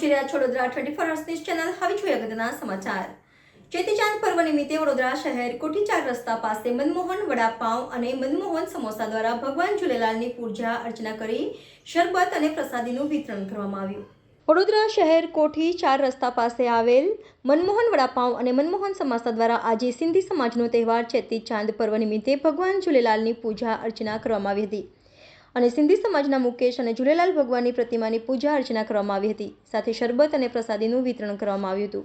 છો Vadodara twenty four hours news channel હવે જોઈએ અગત્યના સમાચાર. ચેતીચાંદ પર્વ નિમિત્તે વડોદરા શહેર કોઠીચાર રસ્તા પાસે મનમોહન વડાપાઉં અને મનમોહન સમોસા દ્વારા ભગવાન ઝૂલેલાલની પૂજા અર્ચના કરી શરબત અને પ્રસાદીનું વિતરણ કરવામાં આવ્યું. વડોદરા શહેર કોઠી ચાર રસ્તા પાસે આવેલ મનમોહન વડાપાઉં અને મનમોહન સમાસા દ્વારા આજે સિંધી સમાજનો તહેવાર ચેતી ચાંદ પર્વ નિમિત્તે ભગવાન ઝૂલેલાલની પૂજા અર્ચના કરવામાં આવી હતી. અને સિંધી સમાજના મુકેશ અને ઝૂલેલાલ ભગવાનની પ્રતિમાની પૂજા અર્ચના કરવામાં આવી હતી. સાથે શરબત અને પ્રસાદીનું વિતરણ કરવામાં આવ્યું હતું.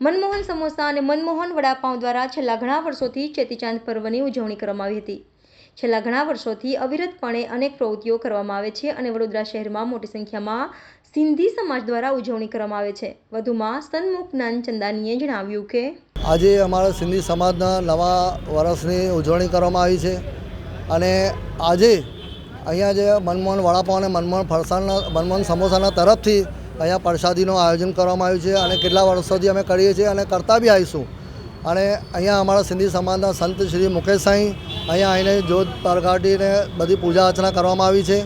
મનમોહન સમોસા અને મનમોહન વડાપાઉં દ્વારા છેલ્લા ઘણા વર્ષોથી ચેતીચાંદ પર્વની ઉજવણી કરવામાં આવી હતી. છેલ્લા ઘણા વર્ષોથી અવિરતપણે અનેક પ્રવૃત્તિઓ કરવામાં આવે છે અને વડોદરા શહેરમાં મોટી સંખ્યામાં સિંધી સમાજ દ્વારા ઉજવણી કરવામાં આવે છે. વધુમાં સન્મુખ જ્ઞાનચંદાનીએ જણાવ્યું કે આજે અમારા સિંધી સમાજના નવા વર્ષની ઉજવણી કરવામાં આવી છે અને આજે અહીંયા જે મનમોહન વડાપાઉં અને મનમોહન ફરસાણના, મનમોહન સમોસાના તરફથી અહીંયા પ્રસાદીનું આયોજન કરવામાં આવ્યું છે અને કેટલા વર્ષોથી અમે કરીએ છીએ અને કરતા બી આવીશું. અને અહીંયા અમારા સિંધી સમાજના સંત શ્રી મુકેશ સાંઈ અહીંયા આવીને જોત પરગાટીને બધી પૂજા અર્ચના કરવામાં આવી છે.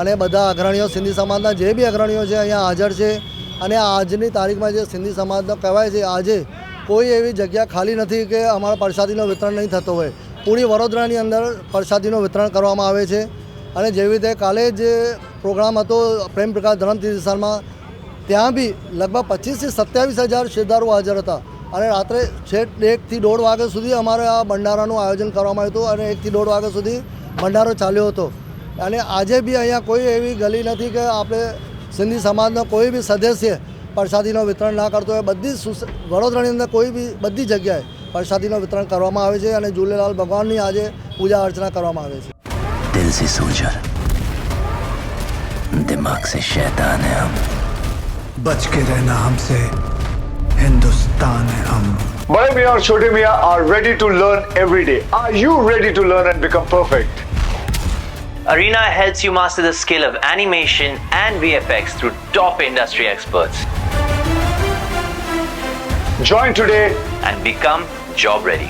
અને બધા અગ્રણીઓ સિંધી સમાજના જે બી અગ્રણીઓ છે અહીંયા હાજર છે. અને આજની તારીખમાં જે સિંધી સમાજનો કહેવાય છે, આજે કોઈ એવી જગ્યા ખાલી નથી કે અમારા પ્રસાદીનું વિતરણ નહીં થતો હોય. પૂરી વડોદરાની અંદર પ્રસાદીનું વિતરણ કરવામાં આવે છે. અને જેવી રીતે કાલે જે પ્રોગ્રામ હતો પ્રેમ પ્રકાશ ધરમતીર્થ વિસ્તારમાં ત્યાં બી લગભગ પચીસથી સત્યાવીસ હજાર શ્રદ્ધાળુઓ હાજર હતા. અને રાત્રે છેક એકથી દોઢ વાગ્યા સુધી અમારે આ ભંડારાનું આયોજન કરવામાં આવ્યું હતું અને એકથી દોઢ વાગ્યા સુધી ભંડારો ચાલ્યો હતો. અને આજે બી અહીંયા કોઈ એવી ગલી નથી કે આપણે સિંધી સમાજનો કોઈ બી સદસ્ય પ્રસાદીનું વિતરણ ના કરતો હોય. બધી વડોદરાની અંદર કોઈ બી, બધી જગ્યાએ પ્રસાદીનું વિતરણ કરવામાં આવે છે અને ઝૂલેલાલ ભગવાનની આજે પૂજા અર્ચના કરવામાં આવે છે. दिल से सोचर दिमाग से शैतान है हम बच के रहना हमसे हिंदुस्तान है हम Bade Mian and Chote Mian are ready to learn every day. Are you ready to learn and become perfect? Arena helps you master the skill of animation and VFX through top industry experts Join today. and become job ready.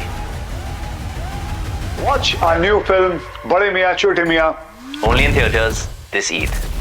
Watch our new film Bade Mian Chote Mian Only in theaters this Eid.